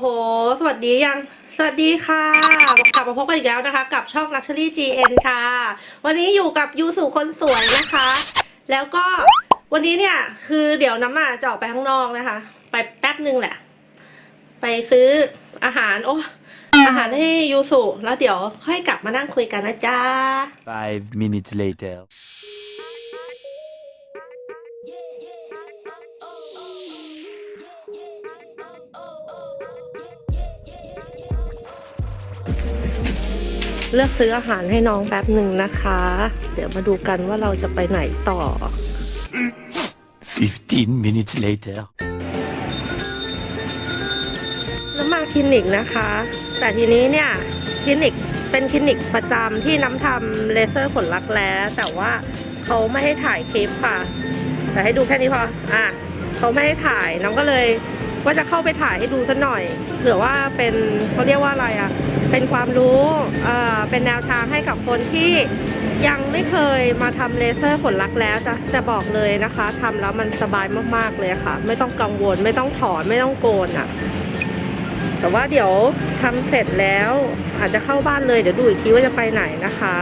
โห สวัสดียัง สวัสดีค่ะกลับมาพบกันอีกแล้วนะคะ กับช่อง Luxury GN ค่ะ วันนี้อยู่กับยูสุคนสวยนะคะ แล้วก็วันนี้เนี่ย คือเดี๋ยวน้ำอะจะออกไปข้างนอกนะคะ ไปแป๊บนึงแหละ ไปซื้ออาหาร โอ้อาหารให้ยูสุแล้วเดี๋ยวค่อยกลับมานั่งคุยกันนะจ๊ะ Five minutes later. เลือกซื้ออาหารให้น้องแป๊บหนึ่งนะคะ เดี๋ยวมาดูกันว่าเราจะไปไหนต่อ Fifteen minutes later. แล้วมาคลินิกนะคะ แต่ทีนี้เนี่ยคลินิกเป็นคลินิกประจำที่น้ำทำเลเซอร์ขนรักแร้แต่ว่าเขาไม่ให้ถ่ายคลิปค่ะ แต่ให้ดูแค่นี้พออะเขาไม่ให้ถ่ายน้องก็เลย ว่าจะเข้าไปถ่ายให้ดูสักหน่อยเผื่อว่าเป็นเขาเรียกว่าอะไรอะ่ะ เป็นความรู้เอ่อเป็นแนวทางให้กับคนที่ยังไม่เคยมาทำเลเซอร์ขนรักแร้วจะจะบอกเลยนะคะทำแล้วมันสบายมากๆเลยค่ะ ไม่ต้องกังวลไม่ต้องถอนไม่ต้องโกนอะแต่ว่าเดี๋ยวทำเสร็จแล้วอาจจะเข้าบ้านเลยเดี๋ยวดูอีกทีว่าจะไปไหนนะคะ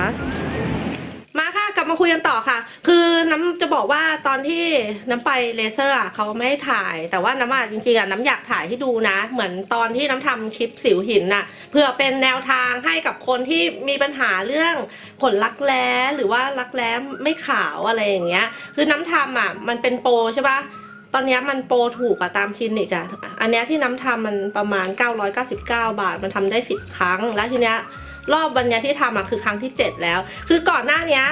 าคุยกันต่อค่ะ คือน้ำจะบอกว่าตอนที่น้ำไปเลเซอร์อะเขาไม่ให้ถ่าย แต่ว่าน้ำอะจริงๆอะน้ำอยากถ่ายให้ดูนะ เหมือนตอนที่น้ำทำคลิปสิวหินน่ะเพื่อเป็นแนวทางให้กับคนที่มีปัญหาเรื่องขนรักแร้หรือว่ารักแร้ไม่ขาวอะไรอย่างเงี้ย คือน้ำทำอะมันเป็นโปรใช่ปะตอนนี้มันโปรถูกอะตามคลินิกอะอันเนี้ยที่น้ำทำมันประมาณ 999 บาท มันทำได้ 10 ครั้ง แล้วทีเนี้ย รอบวันนี้ยที่ทำอะคือครั้งที่ 7 แล้ว คือก่อนหน้านี้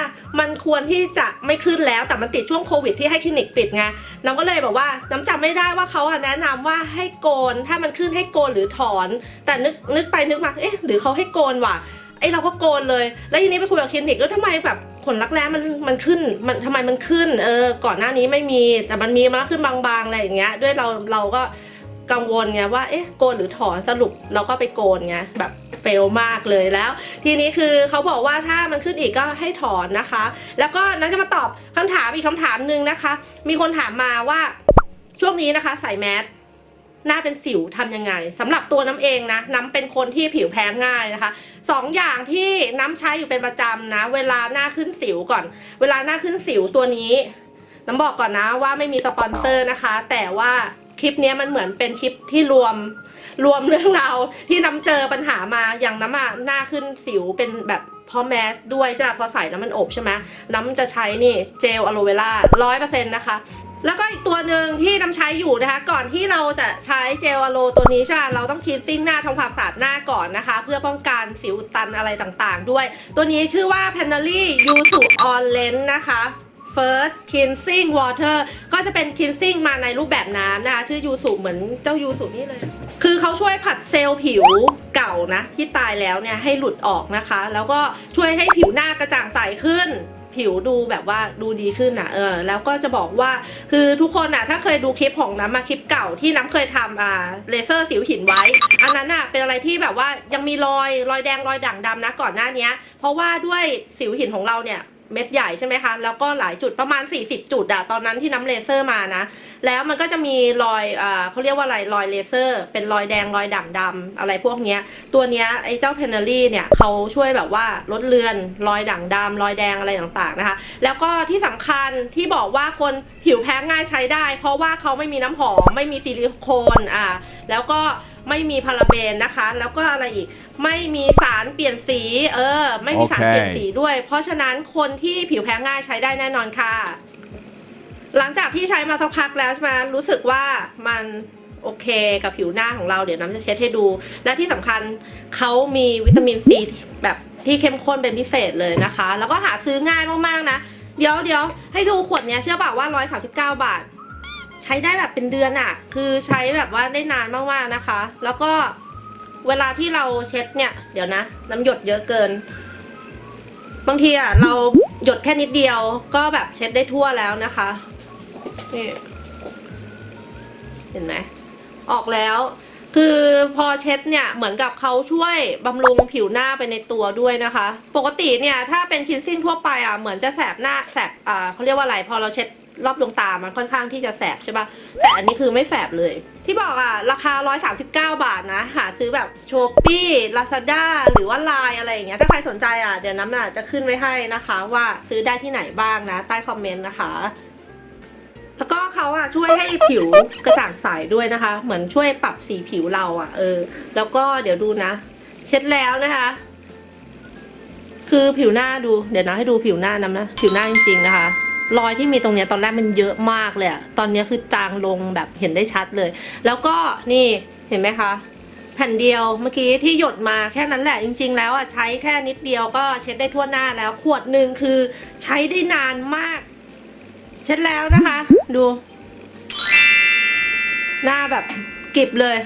มันควรที่จะไม่ขึ้นแล้วแต่มันติดช่วงโควิดที่ให้คลินิกปิดไงน้ำก็เลยบอกว่าน้ำจำไม่ได้ว่าเขาแนะนำว่าให้โกนถ้ามันขึ้นให้โกนหรือถอน แต่นึกนึกไปนึกมาเอ๊ะหรือเขาให้โกนว่ะไอเราก็โกนเลย แล้วทีนี้ไปคุยกับคลินิกแล้วทำไมแบบขนรักแร้มันมันขึ้นมันทำไมมันขึ้นเออก่อนหน้านี้ไม่มีแต่มันมีมาขึ้นบางๆอะไรอย่างเงี้ยด้วยเราเราก็ กังวลไงว่าเอ๊ะโกนหรือถอนสรุปเราก็ไปโกนไงแบบเฟลมากเลยแล้ว ทีนี้คือเขาบอกว่าถ้ามันขึ้นอีกก็ให้ถอนนะคะ แล้วก็นันจะมาตอบคำถามอีกคำถามหนึ่งนะคะ มีคนถามมาว่าช่วงนี้นะคะ ใส่แมสหน้าเป็นสิวทำยังไงสำหรับตัวน้ำเองนะน้ำเป็นคนที่ผิวแพ้ง่ายนะคะสองอย่างที่น้ำใช้อยู่เป็นประจำนะ เวลาหน้าขึ้นสิวก่อน เวลาหน้าขึ้นสิวตัวนี้ น้ำบอกก่อนนะว่าไม่มีสปอนเซอร์นะคะ แต่ว่า คลิปนี้มันเหมือนเป็นคลิปที่รวมรวมเรื่องราวที่น้ำเจอปัญหามาอย่างน้ำอะหน้าขึ้นสิวเป็นแบบเพอแมสด้วยใช่ไหมพอใส่น้ำมันอบใช่ไหมน้ำจะใช้นี่เจลอะโลเวล่าร้อยเปอร์เซ็นต์นะคะแล้วก็อีกตัวหนึ่งที่น้ำใช้อยู่นะคะ ก่อนที่เราจะใช้เจลอะโลตัวนี้ใช่ไหมเราต้องคิดซิ่งหน้าทำความสะอาดหน้าก่อนนะคะ เพื่อป้องกันสิวตันอะไรต่างๆ ด้วย ตัวนี้ชื่อว่า p a n e l y Yuzu On Lens นะคะ First Cleansing Water ก็จะเป็น cleansing มาในรูปแบบน้ำนะคะ ชื่อยูสุเหมือนเจ้ายูสุนี่เลย คือเขาช่วยผัดเซลล์ผิวเก่านะ ที่ตายแล้วเนี่ยให้หลุดออกนะคะ แล้วก็ช่วยให้ผิวหน้ากระจ่างใสขึ้นผิวดูแบบว่าดูดีขึ้นอะเออแล้วก็จะบอกว่าคือทุกคนอะถ้าเคยดูคลิปของน้ำมาคลิปเก่าที่น้ำเคยทำอ่าเลเซอร์สิวหินไว้ อันนั้นอะเป็นอะไรที่แบบว่ายังมีรอยรอยแดงรอยด่างดำนะก่อนหน้านี้ เพราะว่าด้วยสิวหินของเราเนี่ย เม็ดใหญ่ใช่ไหมคะ แล้วก็หลายจุดประมาณ 40 จุดอะตอนนั้นที่น้ำเลเซอร์มานะ แล้วมันก็จะมีรอยอ่าเขาเรียกว่าอะไรรอยเลเซอร์ เป็นรอยแดงรอยด่างดำอะไรพวกเนี้ย ตัวเนี้ยไอ้เจ้าเพนเนอรี่เนี่ยเขาช่วยแบบว่าลดเลือนรอยด่างดำรอยแดงอะไรต่างๆนะคะ แล้วก็ที่สำคัญที่บอกว่าคนผิวแพ้ง่ายใช้ได้ เพราะว่าเขาไม่มีน้ำหอมไม่มีซิลิโคนอ่าแล้วก็ ไม่มีพาราเบนนะคะ แล้วก็อะไรอีกไม่มีสารเปลี่ยนสี เออ ไม่มีสารโอเคเปลี่ยนสีด้วย เพราะฉะนั้นคนที่ผิวแพ้ง่ายใช้ได้แน่นอนค่ะ หลังจากที่ใช้มาสักพักแล้วใช่ไหมรู้สึกว่ามันโอเคกับผิวหน้าของเราเดี๋ยวน้ำจะเช็ดให้ดู และที่สำคัญเขามีวิตามินซีแบบที่เข้มข้นเป็นพิเศษเลยนะคะ แล้วก็หาซื้อง่ายมากๆนะ เดี๋ยวเดี๋ยวให้ดูขวดเนี้ยเชื่อเปล่าว่า 139 บาท ใช้ได้แบบเป็นเดือนอะคือใช้แบบว่าได้นานมากๆนะคะ แล้วก็เวลาที่เราเช็ดเนี่ย เดี๋ยวนะ น้ำหยดเยอะเกิน บางทีอะเราหยดแค่นิดเดียวก็แบบเช็ดได้ทั่วแล้วนะคะนี่เห็นไหมออกแล้วคือพอเช็ดเนี่ยเหมือนกับเขาช่วยบำรุงผิวหน้าไปในตัวด้วยนะคะ ปกติเนี่ยถ้าเป็นคินซิ่งทั่วไปอะเหมือนจะแสบหน้าแสบอ่าเขาเรียกว่าอะไรพอเราเช็ด รอบดวงตามันค่อนข้างที่จะแสบใช่ปะแต่อันนี้คือไม่แสบเลย ที่บอกอะราคา 139 บาทนะ หาซื้อแบบโชปี้ลาซาด้าหรือว่าไลน์อะไรอย่างเงี้ย ถ้าใครสนใจอะเดี๋ยวน้ำน่ะจะขึ้นไว้ให้นะคะ ว่าซื้อได้ที่ไหนบ้างนะ ใต้คอมเมนต์นะคะ แล้วก็เขาอะช่วยให้ผิวกระจ่างใสด้วยนะคะ เหมือนช่วยปรับสีผิวเราอะเออ แล้วก็เดี๋ยวดูนะ เช็ดแล้วนะคะ คือผิวหน้าดู เดี๋ยวนะให้ดูผิวหน้าน้ำนะ ผิวหน้าจริงๆนะคะ รอยที่มีตรงเนี้ยตอนแรกมันเยอะมากเลยอะตอนนี้คือจางลงแบบเห็นได้ชัดเลย แล้วก็นี่เห็นไหมคะ แผ่นเดียวเมื่อกี้ที่หยดมาแค่นั้นแหละจริง ๆ แล้วอะใช้แค่นิดเดียวก็เช็ดได้ทั่วหน้าแล้ว ขวดหนึ่งคือใช้ได้นานมาก เช็ดแล้วนะคะ ดู หน้าแบบกริบเลย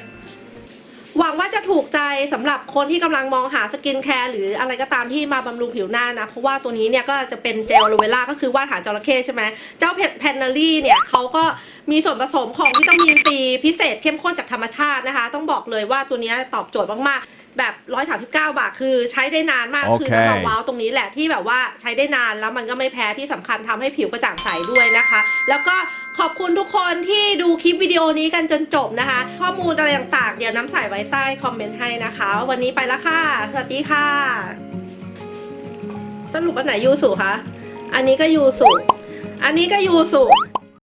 หวังว่าจะถูกใจสำหรับคนที่กำลังมองหาสกินแคร์หรืออะไรก็ตามที่มาบำรุงผิวหน้านะ เพราะว่าตัวนี้เนี่ยก็จะเป็นเจลโลเวล่าก็คือว่านหางจระเข้ใช่ไหมเจ้าเพดแพนนารีเนี่ยเขาก็มีส่วนผสมของวิตามินซีพิเศษเข้มข้นจากธรรมชาตินะคะ ต้องบอกเลยว่าตัวนี้ตอบโจทย์มากๆ แบบ139บาทคือใช้ได้นานมากโอเคคือเราว้าวตรงนี้แหละที่แบบว่าใช้ได้นานแล้วมันก็ไม่แพ้ที่สำคัญทำให้ผิวกระจ่างใสด้วยนะคะ แล้วก็ขอบคุณทุกคนที่ดูคลิปวิดีโอนี้กันจนจบนะคะ ข้อมูลอะไรต่างๆ เดี๋ยวน้ำใส่ไว้ใต้คอมเมนต์ให้นะคะ วันนี้ไปแล้วค่ะ สวัสดีค่ะ สรุปอันไหนยูสุคะ อันนี้ก็ยูสุ อันนี้ก็ยูสุ